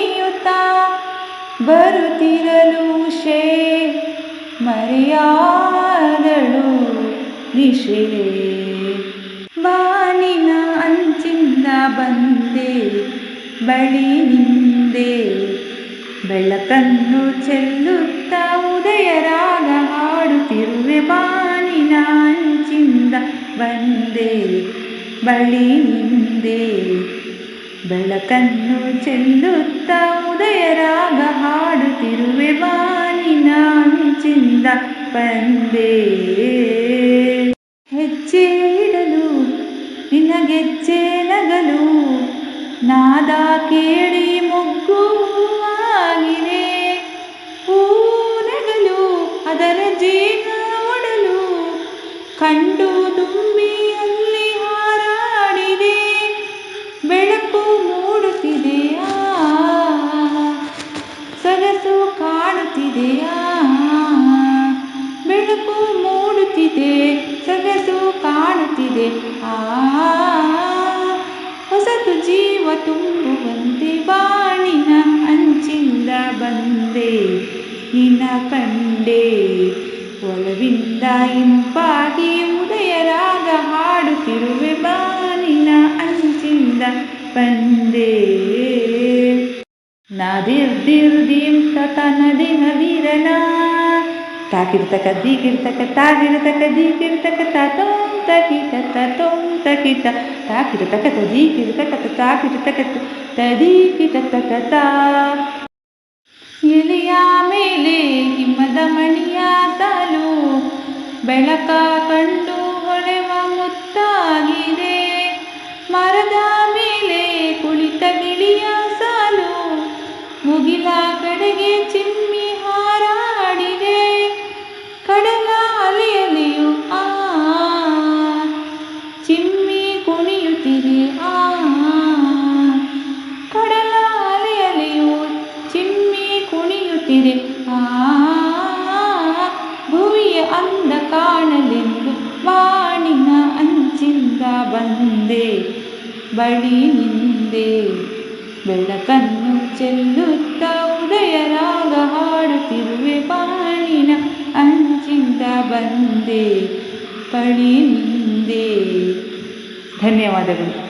ಕುಣಿಯುತ್ತಾ ಬರುತ್ತಿರಲು ಶೇ ಮರೆಯಾದಳು ನಿಶೆ. ಬಾನಿನ ಅಂಚಿಂದ ಬಂದೆ, ಬಳಿ ನಿಂದೆ. ಬೆಳಕನ್ನು ಚೆಲ್ಲುತ್ತ ಉದಯ ರಾಗ ಹಾಡುತ್ತಿರುವೆ ಬಾನಿನ ಅಂಚಿಂದ ಬಂದೆ, ಬಳಿ ನಿಂದೆ. ಬೆಳಕನ್ನು ಚೆಲ್ಲುತ್ತ ಉದಯ ರಾಗ ಹಾಡುತ್ತಿರುವೆ ಬಾನಿನ ಚಿಂದ ಬಂದೆ. ಹೆಜ್ಜೆ ಇಡಲು ನಿನಗೆಜ್ಜೆ ನಗಲು ನಾದ ಕೇಳಿ ಮೊಗ್ಗು ಅದರ ಜೀವ ಒಡಲು, ಕಂಡು ದುಂಬಿಯಲ್ಲಿ ಕಾಣುತ್ತಿದೆ ಆ ಹೊಸತು ಜೀವ ತುಂಬುವಂತೆ ಬಾಣಿನ ಅಂಚಿಂದ ಬಂದೆ. ನಿನ್ನ ಕಂಡೆ ಒಲವಿಂದ ಇಂಪಾಗಿ ಉದಯ ರಾಗ ಹಾಡುತ್ತಿರುವೆ ಬಾನಿನ ಅಂಚಿಂದ ಬಂದೆ. ನಾದಿರ್ದಿರ್ದಿಂ ನದಿ ನದಿರನ. ತಾಕಿರ್ತಕ ದೀಕಿರ್ತಕ ತಾಗಿರ್ತಕ ದೀಕಿರ್ತಕ ತೋಂ ತಕಿತ ತೋಂ ತಕಿತ ತಾಕಿರ್ತಕ ತಾಕಿತ ತಾಕಿರ್ತಕ ತದೀಕಿತ ತಕತ ಎಲೆಯ ಮೇಲೆ ಹಿಮದ ಮಣಿಯ ಸಾಲು ಬೆಳಕ ಕಂಡು ಹೊಳೆವ ಮುತ್ತಾಗಿದೆ ಮರದ ಮೇಲೆ ಕುಳಿತ ಗಿಳಿಯ ಸಾಲು ಮುಗಿಲ ಕಡೆಗೆ ಚಿಮ್ಮಿ ಹಾರಾಡಿದೆ ಕಡಲ ಕುಣಿಯುತ್ತಿದೆ ಆ ಭುವಿಯ ಅಂದ ಕಾಣಲೆಂದು ಬಾಣಿನ ಅಂಚಿಂದ ಬಂದೆ. ಬಳಿ ನಿಂದೆ. ಬೆಳಕನ್ನು ಚೆಲ್ಲುತ್ತ ಉದಯ ರಾಗ ಹಾಡುತ್ತಿರುವೆ ಬಾಣಿನ ಅಂಚಿಂದ ಬಂದೆ. ಬಳಿ ನಿಂದೆ. ಧನ್ಯವಾದಗಳು.